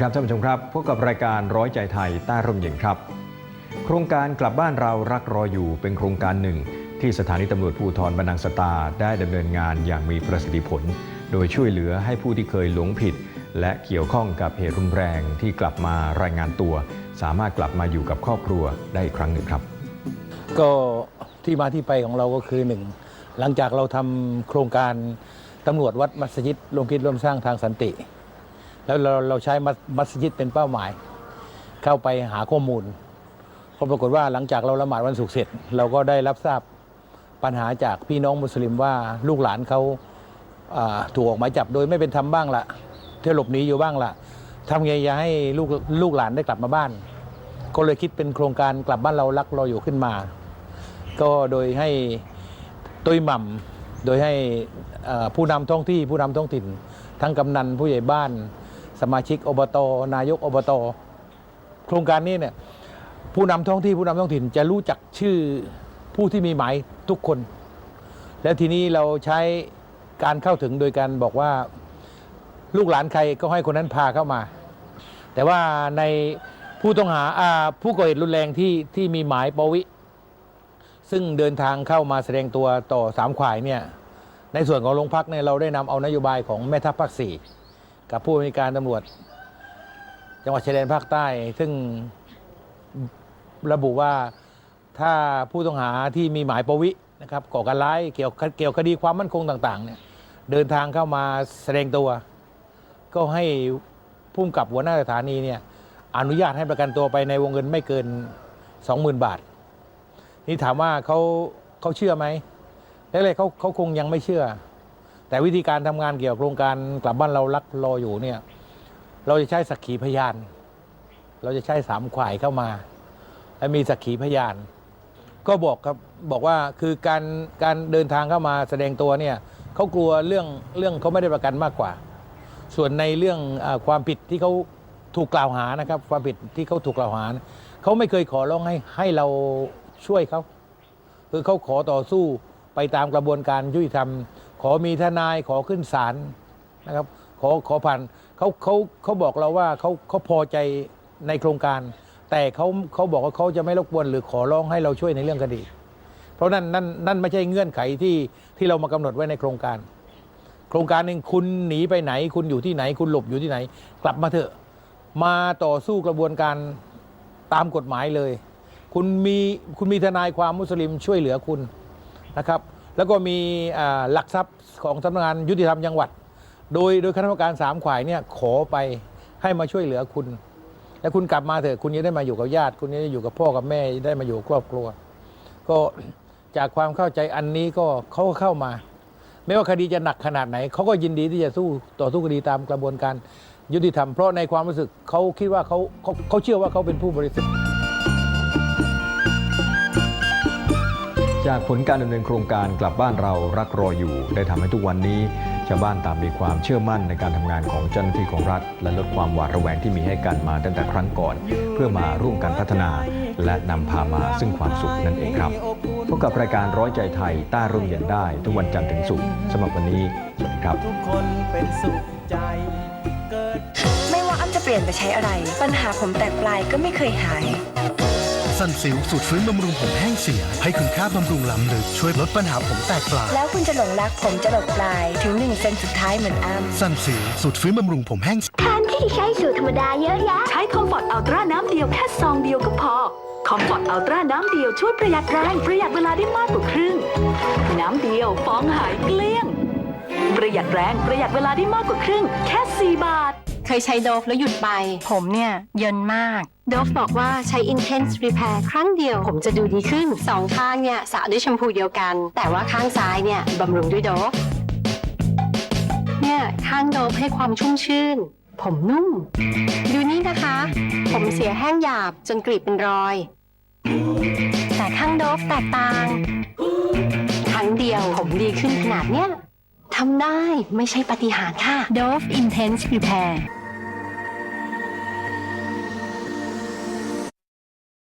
ครับท่านผู้ชมครับพบกับรายการร้อยใจไทยใต้ร่มเย็นครับ โครงการกลับบ้านเรารักรออยู่เป็นโครงการหนึ่ง ที่สถานีตำรวจภูธรบรรนังสตาได้ดำเนินงานอย่างมีประสิทธิผล โดยช่วยเหลือให้ผู้ที่เคยหลงผิด และเกี่ยวข้องกับเหตุรุนแรงที่กลับมารายงานตัว สามารถกลับมาอยู่กับครอบครัวได้อีกครั้งหนึ่งครับ ก็ที่มาที่ไปของเราก็คือหนึ่งหลังจากเราทำโครงการตำรวจวัดมัสยิดร่วมคิดร่วมสร้างทางสันติ แล้วเราเราใช้มัสยิดเป็นเป้าหมาย เข้าไปหาข้อมูลก็ปรากฏว่าหลังจากเราละหมาดวันศุกร์เสร็จ เราก็ได้รับทราบปัญหาจากพี่น้องมุสลิมว่าลูกหลานเขาถูกออกหมายจับโดยไม่เป็นธรรมบ้างละเที่ยวหลบหนีอยู่บ้างละทำไงจะให้ลูกลูกหลานได้กลับมาบ้าน ก็เลยคิดเป็นโครงการกลับบ้านเรารักเรออยู่ขึ้นมา ก็โดยให้ตุ้ยหม่ำโดยให้ผู้นำท้องที่ผู้นำท้องถิ่น ทั้งกำนันผู้ใหญ่บ้าน สมาชิกอบตนายกอบตโครงการนี้เนี่ยผู้นำท้องที่ผู้นำท้องถิ่นจะรู้จักชื่อผู้ที่มีหมายทุกคน แล้วทีนี้เราใช้การเข้าถึงโดยการบอกว่าลูกหลานใครก็ให้คนนั้นพาเข้ามา แต่ว่าในผู้ต้องหาอ่าผู้ก่อเหตุรุนแรงที่ที่มีหมายปวิ ซึ่งเดินทางเข้ามาแสดงตัวต่อสามขวายเนี่ยในส่วนของโรงพักเนี่ยเราได้นำเอานโยบายของแม่ทัพภาคสี่ กับผู้บริการตำรวจ จังหวัดชายแดนภาคใต้ ซึ่งระบุว่าถ้าผู้ต้องหาที่มีหมายปวินะครับก่อการร้ายเกี่ยวเกี่ยวคดีความมั่นคงต่างๆเนี่ยเดินทางเข้ามาแสดงตัว ก็ให้ผู้กำกับหัวหน้าสถานีเนี่ยอนุญาตให้ประกันตัวไปในวงเงินไม่เกิน 20,000 บาท นี่ถามว่าเขาเขาเชื่อไหมแรกๆเขาเขาคงยังไม่เชื่อ แต่วิธีการทำงานเกี่ยวกับโครงการกลับบ้านเรารักรออยู่เนี่ยเราจะใช้สักขีพยาน เราจะใช้สามข่ายเข้ามา และมีสักขีพยาน ก็บอกครับบอกว่าคือการการเดินทางเข้ามาแสดงตัวเนี่ยเขากลัวเรื่องเรื่องเขาไม่ได้ประกันมากกว่า ส่วนในเรื่องอความผิดที่เขาถูกกล่าวหานะครับ ความผิดที่เขาถูกกล่าวหานะเขาไม่เคยขอร้องให้ให้เราช่วยเขาคือเขาขอต่อสู้ไปตามกระบวนการยุติธรรม ขอมีทนายขอขึ้นศาลนะครับขอขอผ่านเขาเขาเขาบอกเราว่าเขาเขาพอใจในโครงการ แต่เขาเขาบอกว่าเขาจะไม่รบกวนหรือขอร้องให้เราช่วยในเรื่องคดี เพราะนั่นนั่นนั่นไม่ใช่เงื่อนไขที่ที่เรามากำหนดไว้ในโครงการ โครงการหนึ่งคุณหนีไปไหน คุณอยู่ที่ไหน คุณหลบอยู่ที่ไหน กลับมาเถอะ มาต่อสู้กระบวนการตามกฎหมายเลย คุณมีคุณมีทนายความมุสลิมช่วยเหลือคุณนะครับ แล้วก็มีหลักทรัพย์ของสำนักงานยุติธรรมจังหวัด โดยโดยคณะกรรมการสามขวายเนี่ยขอไปให้มาช่วยเหลือคุณ แล้วคุณกลับมาเถอะคุณจะได้มาอยู่กับญาติ คุณจะได้อยู่กับพ่อกับแม่ได้มาอยู่ครอบครัว ก็จากความเข้าใจอันนี้ก็เขาก็เข้ามา ไม่ว่าคดีจะหนักขนาดไหนเขาก็ยินดีที่จะสู้ต่อสู้คดีตามกระบวนการยุติธรรมเพราะในความรู้สึกเขาคิดว่าเขาเขาเขาเชื่อว่าเขาเป็นผู้บริสุทธิ์ จากผลการดำเนินโครงการกลับบ้านเรารักรออยู่ ได้ทำให้ทุกวันนี้ชาวบ้านต่างมีความเชื่อมั่นในการทำงานของเจ้าหน้าที่ของรัฐ และลดความหวาดระแวงที่มีให้กันมาตั้งแต่ครั้งก่อน เพื่อมาร่วมกันพัฒนา และนำพามาซึ่งความสุขนั่นเองครับพบกับรายการร้อยใจไทยต้าร่มเย็นได้ ทุกวันจันทร์ถึงศุกร์สำหรับวันนี้สวัสดีครับ ลี่ยนไปใช้อะไร ปัญหาผมแตกปลายก็ไม่เคยหาย สันสิวสูตรฟื้นบำรุงผมแห้งเสีย ให้คุณค่าบำรุงล้ำลึกช่วยลดปัญหาผมแตกปลาย แล้วคุณจะหลงรักผมจะหลดปลายถึงหนึ่งเซนสุดท้ายเหมือนอ้ำสันสิวสูตรฟื้นบำรุงผมแห้งแทนที่จะใช้สูตรธรรมดาเยอะแยะ ใช้คอมฟอร์ตอัลตร้าน้ำเดียวแค่ซองเดียวก็พอ คอมฟอร์ตอัลตร้าน้ำเดียวช่วยประหยัดแรงประหยัดเวลาได้มากกว่าครึ่ง น้ำเดียวฟองหายเกลี้ยง ประหยัดแรงประหยัดเวลาได้มากกว่าครึ่ง แค่ 4 บาท เคยใช้โดฟแล้วหยุดไป ผมเนี่ยเยินมาก โดฟบอกว่าใช้ Intense Repair ครั้งเดียวผมจะดูดีขึ้นสองข้างเนี่ยสระด้วยแชมพูเดียวกัน แต่ว่าข้างซ้ายเนี่ยบำรุงด้วยโดฟเนี่ยข้างโดฟให้ความชุ่มชื่น ผมนุ่ม ดูนี่นะคะ ผมเสียแห้งหยาบจนกรีบเป็นรอย แต่ข้างโดฟแตกต่าง ครั้งเดียวผมดีขึ้นขนาดเนี้ยทำได้ไม่ใช่ปาฏิหาริย์ค่ะ Dove Intense Repair